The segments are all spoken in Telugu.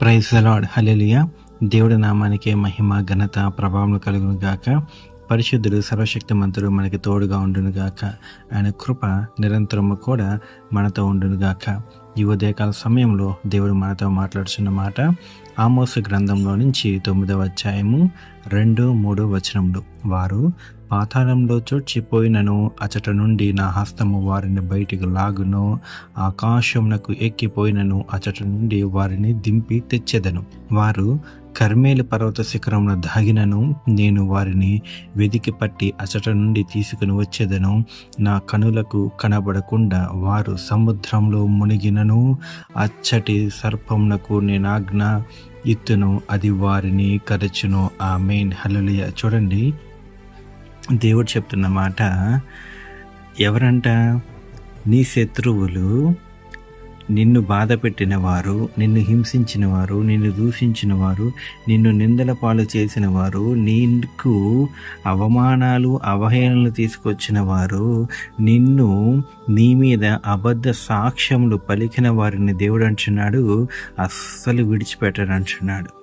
ప్రైజ్ అలాడ్ హలెలియ దేవుడి నామానికి మహిమ ఘనత ప్రభావం కలుగును గాక. పరిశుద్ధుడు సర్వశక్తిమంతుడు మనకి తోడుగా ఉండును గాక. ఆయన కృప నిరంతరము కూడా మనతో ఉండును గాక. ఈ ఉదయకాల సమయంలో దేవుడు మనతో మాట్లాడుచున్న మాట ఆమోస గ్రంథంలో నుంచి తొమ్మిదవ అధ్యాయము రెండు మూడు వచనములు. వారు పాతాళంలో చొచ్చిపోయినను అచట నుండి నా హస్తము వారిని బయటికి లాగును ఆకాశమునకు ఎక్కిపోయినను అచట నుండి వారిని దింపి తెచ్చెదను. వారు కర్మేలు పర్వత శిఖరంలో దాగినను నేను వారిని వెదికి పట్టి అచట నుండి తీసుకుని వచ్చేదను. నా కనులకు కనబడకుండా వారు సముద్రంలో మునిగినను. అచ్చటి సర్పమునకు నేను ఆజ్ఞ ఇత్తును అది వారిని కరచును ఆ మెయిన్ హలులియ చూడండి దేవుడు చెప్తున్న మాట ఎవరంట? నీ శత్రువులు నిన్ను బాధ పెట్టిన వారు నిన్ను హింసించిన వారు నిన్ను దూషించిన వారు నిన్ను నిందల పాలు చేసిన వారు నీకు అవమానాలు అవహేళనలు తీసుకొచ్చిన వారు నిన్ను నీ మీద అబద్ధ సాక్ష్యములు పలికిన వారిని దేవుడు అంటున్నాడు అస్సలు విడిచిపెట్టడు అంటున్నాడు.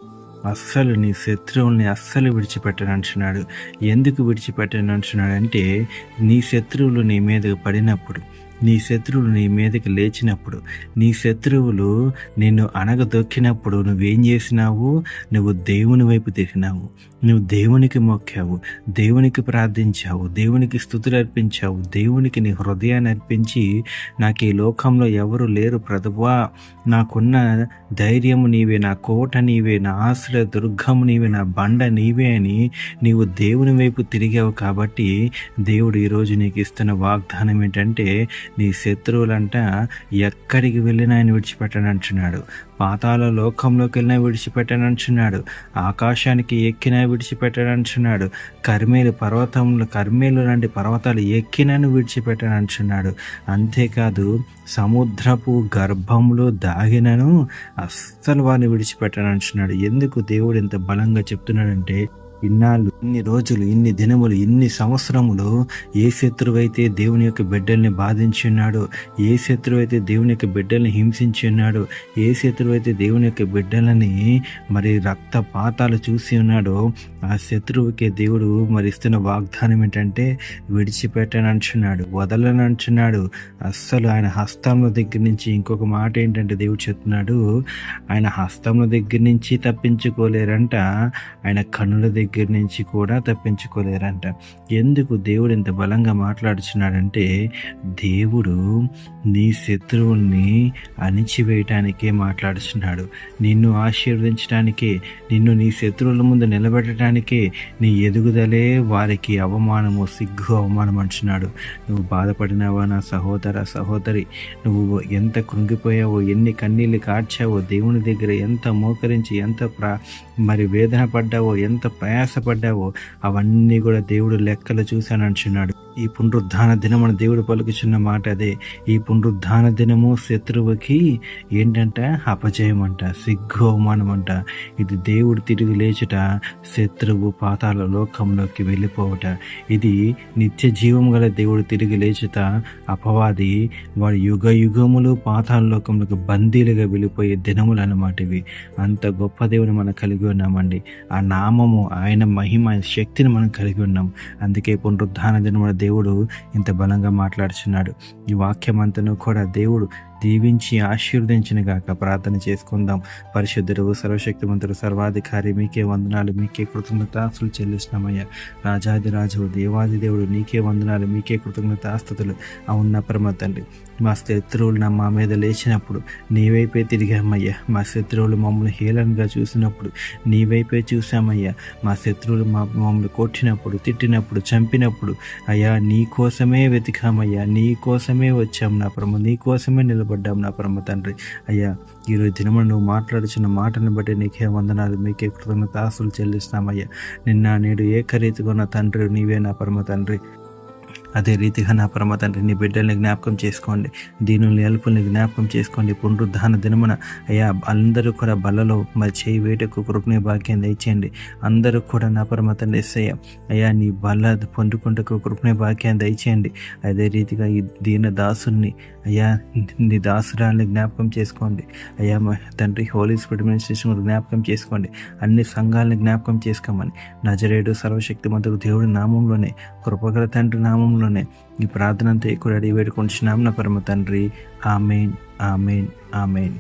అస్సలు నీ శత్రువుల్ని అస్సలు విడిచిపెట్టను అంటున్నాడు. ఎందుకు విడిచిపెట్టను అంటున్నాడు అంటే నీ శత్రువులు నీ మీద పడినప్పుడు నీ శత్రువులు నీ మీదకి లేచినప్పుడు నీ శత్రువులు నిన్ను అణగదొక్కినప్పుడు నువ్వేం చేసినావు? నువ్వు దేవుని వైపు తిరిగినావు. నువ్వు దేవునికి మొక్కావు దేవునికి ప్రార్థించావు దేవునికి స్థుతులు అర్పించావు దేవునికి నీ హృదయాన్ని అర్పించి నాకు ఈ లోకంలో ఎవరు లేరు ప్రభువా. నాకున్న ధైర్యము నీవే నా కోట నీవే నా ఆశ్రయ దుర్గము నీవే నా బండ నీవే అని నీవు దేవుని వైపు తిరిగావు కాబట్టి దేవుడు ఈరోజు నీకు ఇస్తున్న వాగ్దానం ఏంటంటే నీ శత్రువులంట ఎక్కడికి వెళ్ళినా ఆయన విడిచిపెట్టను అంటున్నాడు. పాతాల లోకంలోకి వెళ్ళినా విడిచిపెట్టను అంటున్నాడు. ఆకాశానికి ఎక్కినా విడిచిపెట్టను అంటున్నాడు. కర్మేలు పర్వతంలో కర్మేలు లాంటి పర్వతాలు ఎక్కినను విడిచిపెట్టను అంటున్నాడు. అంతేకాదు సముద్రపు గర్భంలో దాగినను అస్సలు వారిని విడిచిపెట్టను అంటున్నాడు. ఎందుకు దేవుడు ఇంత బలంగా చెప్తున్నాడంటే ఇన్నాళ్ళు ఇన్ని రోజులు ఇన్ని దినములు ఇన్ని సంవత్సరములు ఏ శత్రువైతే దేవుని యొక్క బిడ్డల్ని బాధించి ఉన్నాడు ఏ శత్రువైతే దేవుని యొక్క బిడ్డల్ని హింసించి ఉన్నాడు ఏ శత్రువైతే దేవుని యొక్క బిడ్డలని మరి రక్తపాతాలు చూసి ఉన్నాడో ఆ శత్రువుకి దేవుడు మరి ఇస్తున్న వాగ్దానం ఏంటంటే విడిచిపెట్టనంటున్నాడు వదలనంటున్నాడు అస్సలు ఆయన హస్తంలో దగ్గర నుంచి ఇంకొక మాట ఏంటంటే దేవుడు చెప్తున్నాడు ఆయన హస్తంలో దగ్గర నుంచి తప్పించుకోలేరంట ఆయన కన్నుల దగ్గర దగ్గర నుంచి కూడా తప్పించుకోలేరంట. ఎందుకు దేవుడు ఇంత బలంగా మాట్లాడుచున్నాడంటే దేవుడు నీ శత్రువుల్ని అణిచివేయటానికే మాట్లాడుచున్నాడు. నిన్ను ఆశీర్వదించడానికే నిన్ను నీ శత్రువుల ముందు నిలబెట్టడానికే నీ ఎదుగుదలే వారికి అవమానము సిగ్గు అవమానం అంటున్నాడు. నువ్వు బాధపడినావా నా సహోదర సహోదరి? నువ్వు ఎంత కృంగిపోయావో ఎన్ని కన్నీళ్ళు కార్చావో దేవుని దగ్గర ఎంత మోకరించి ఎంత ప్రా మరి వేదన పడ్డావో ఎంత ప్రయాసపడ్డావో అవన్నీ కూడా దేవుడు లెక్కలు చూశానంటున్నాడు. ఈ పునరుద్ధాన దినమున దేవుడు పలుకుచున్న మాట అదే. ఈ పునరుద్ధాన దినము శత్రువుకి ఏంటంట? అపజయం అంట సిగ్గు అవమానం అంట ఇది దేవుడు తిరిగి లేచుట శత్రువు పాతాల లోకంలోకి వెళ్ళిపోవట. ఇది నిత్య జీవం గల దేవుడు తిరిగి లేచుట అపవాది వాడు యుగ యుగములు పాతాల లోకంలోకి బందీలుగా వెళ్ళిపోయే దినములు అన్నమాట ఇవి. అంత గొప్ప దేవుని మనం కలిగి ఉన్నామండి. ఆ నామము ఆయన మహిమ శక్తిని మనం కలిగి ఉన్నాం. అందుకే పునరుద్ధాన దేవుడు దేవుడు ఇంత బలంగా మాట్లాడుచున్నాడు. ఈ వాక్యం అంతను కూడా దేవుడు దీవించి ఆశీర్వదించిన గాక ప్రార్థన చేసుకుందాం. పరిశుద్ధుడు సర్వశక్తిమంతుడు సర్వాధికారి మీకే వందనాలు మీకే కృతజ్ఞతాస్తులు చెల్లిస్తున్నామయ్యా. రాజాది రాజు దేవాది దేవుడు నీకే వందనాలు మీకే కృతజ్ఞతాస్తుతులు. అవున్న పరమ తండ్రి మా శత్రువులు నా మా మీద లేచినప్పుడు నీవైపే తిరిగామయ్యా. మా శత్రువులు మమ్మల్ని హేళనగా చూసినప్పుడు నీ వైపే చూసామయ్యా మా శత్రువులు మా మమ్మల్ని కొట్టినప్పుడు తిట్టినప్పుడు చంపినప్పుడు అయ్యా నీ కోసమే వెతికామయ్యా. నీ కోసమే వచ్చాం నా ప్రభు. నీ కోసమే నిలబడ్డాం నా పరమ తండ్రి. అయ్యా ఈరోజు దినము నువ్వు మాట్లాడుచున్న మాటను బట్టి నీకే వందనాలు మీకే కృతజ్ఞతాసులు చెల్లిస్తామయ్యా నిన్న నేడు ఏకరీతిగా ఉన్న తండ్రి నీవే నా పరమ తండ్రి. అదే రీతిగా నా పరమ తండ్రి నీ బిడ్డల్ని జ్ఞాపకం చేసుకోండి. దీనుల్ని ఎలుపుల్ని జ్ఞాపకం చేసుకోండి. పునరుద్ధాన దినమున అయ్యా అందరూ కూడా బలలో మరి చేయి వేటకు కృపని భాగ్యం దయచేయండి. అందరూ కూడా నా పరమ తండ్రి ఎస్సయ్య అయ్యా నీ బల పొందుకుంటకు కృపని భాగ్యాన్ని దయచేయండి. అదే రీతిగా ఈ దీన దాసుని అయ్యా నీ దాసురాల్ని జ్ఞాపకం చేసుకోండి. అయ్యా మా తండ్రి హోలీ స్పిరిట్ అడ్మినిస్ట్రేషన్ జ్ఞాపకం చేసుకోండి. అన్ని సంఘాలని జ్ఞాపకం చేసుకోమని. నజరేడు సర్వశక్తిమంతుడు దేవుడి నామంలోనే కృపగల తండ్రి నామంలోనే ఈ ప్రార్థన అంతా ఎక్కువ అడిగి వేడుకుంటున్నాం నా పరమ తండ్రి. Amen amen amen.